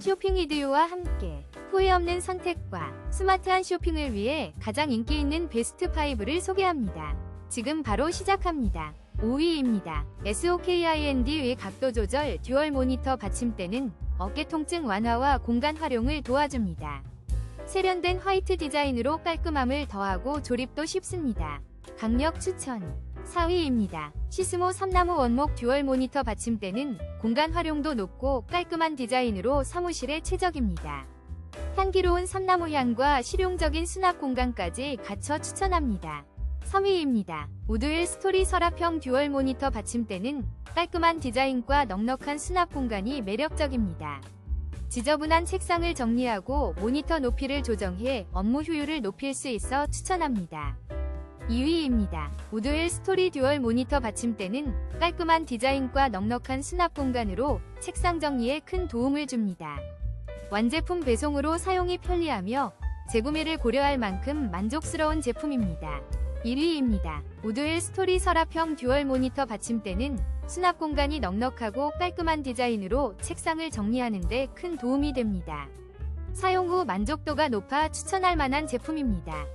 쇼핑 이디오와 함께 후회 없는 선택과 스마트한 쇼핑을 위해 가장 인기 있는 베스트 5를 소개합니다. 지금 바로 시작합니다. 5위입니다. SOKIND의 각도 조절 듀얼 모니터 받침대는 어깨 통증 완화와 공간 활용을 도와줍니다. 세련된 화이트 디자인으로 깔끔함을 더하고 조립도 쉽습니다. 강력 추천 4위입니다. 시스모 삼나무 원목 듀얼 모니터 받침대는 공간 활용도 높고 깔끔한 디자인으로 사무실에 최적입니다. 향기로운 삼나무 향과 실용적인 수납 공간까지 갖춰 추천합니다. 3위입니다. 우드윌 스토리 서랍형 듀얼 모니터 받침대는 깔끔한 디자인과 넉넉한 수납 공간이 매력적입니다. 지저분한 책상을 정리하고 모니터 높이를 조정해 업무 효율을 높일 수 있어 추천합니다. 2위입니다. 우드웰 스토리 듀얼 모니터 받침대는 깔끔한 디자인과 넉넉한 수납 공간으로 책상 정리에 큰 도움을 줍니다. 완제품 배송으로 사용이 편리하며 재구매를 고려할 만큼 만족스러운 제품입니다. 1위입니다. 우드웰 스토리 서랍형 듀얼 모니터 받침대는 수납 공간이 넉넉하고 깔끔한 디자인으로 책상을 정리하는 데 큰 도움이 됩니다. 사용 후 만족도가 높아 추천할 만한 제품입니다.